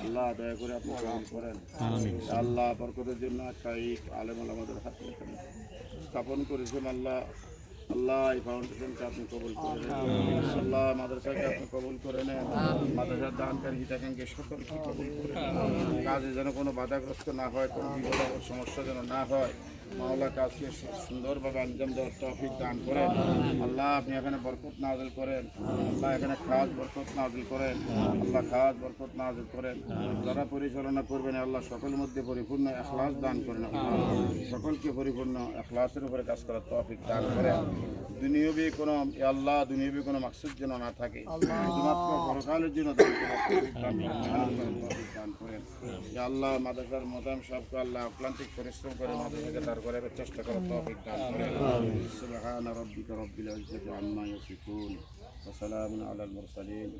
আল্লাহ দয়া করে করেন আল্লাহ বরকতের জন্য শাহিক আলেম আমাদের হাতে স্থাপন করেছেন আল্লাহ আল্লাহ এই ফাউন্ডেশনকে আপনি কবুল করে নেন। আল্লাহ মাদ্রাসাকে আপনি কবুল করে নেন। মাদ্রাসার দানকারী হিতাকাঙ্ক্ষী সকলকে কবুল করে নেন। কাজে যেন কোনো বাধাগ্রস্ত না হয় কোনো বিপদ সমস্যা যেন না হয় মাওলা কাজকে সুন্দরভাবে আঞ্জাম দেওয়ার তৌফিক দান করেন। আল্লাহ আপনি এখানে বরকত নাজিল করেন। আল্লাহ এখানে খাজ বরকত নাজিল করেন। আল্লাহ খাজ বরকত নাজিল করেন। যারা পরিচালনা করবেন আল্লাহ সকলের মধ্যে পরিপূর্ণ এখলাস দান করেন। সকলকে পরিপূর্ণ, এখলাসের উপরে কাজ করার তৌফিক দান করেন দুনিয়বি কোনো আল্লাহ, দুনিয়বি কোনো মাকসুদ যেন না থাকে, শুধুমাত্র পরকালের জন্য দান করেন আল্লাহ মাদ্রাসার মোদাম সাহেবকে আল্লাহ অক্লান্তিক পরিশ্রম করে, মাদ্রাসাকে দাঁড় করার চেষ্টা করার তৌফিক দান করেন সুবহান রাব্বিকা রব্বিল ইজ্জাতি আম্মা ইয়াসিফুন, ওয়া সালামুন আলাল মুরসালিন